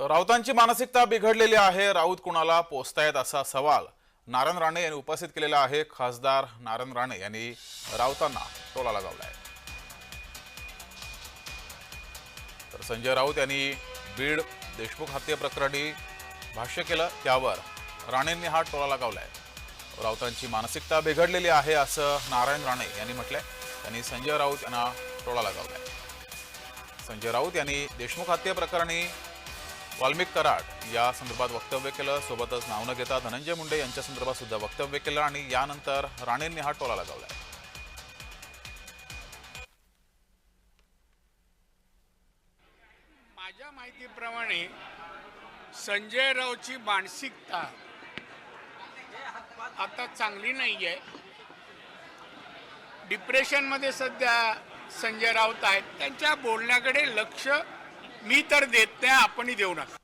तर राऊतांची मानसिकता बिघडलेली आहे. राऊत कुणाला पोचतायत असा सवाल नारायण राणे यांनी उपस्थित केलेला आहे. खासदार नारायण राणे यांनी राऊतांना टोला लगावलाय. तर संजय राऊत यांनी बीड देशमुख हत्ये प्रकरणी भाष्य केलं. त्यावर राणेंनी हा टोला लगावलाय. राऊतांची मानसिकता बिघडलेली आहे असं नारायण राणे यांनी म्हटलंय. त्यांनी संजय राऊत यांना टोला लगावलाय. संजय राऊत यांनी देशमुख हत्ये प्रकरणी वाल्मिक कराड या संदर्भात वक्तव्य केलं. सोबतच नाव न घेता धनंजय मुंडे यांच्या संदर्भात सुद्धा वक्तव्य केलं आणि यानंतर राणेंनी हा टोला लगावलाय माझ्या माहितीप्रमाणे संजय रावची मानसिकता आता चांगली नाही आहे डिप्रेशनमध्ये सध्या संजय राऊत आहेत. त्यांच्या बोलण्याकडे लक्ष मी तर देत नाही आपणही देऊ नका.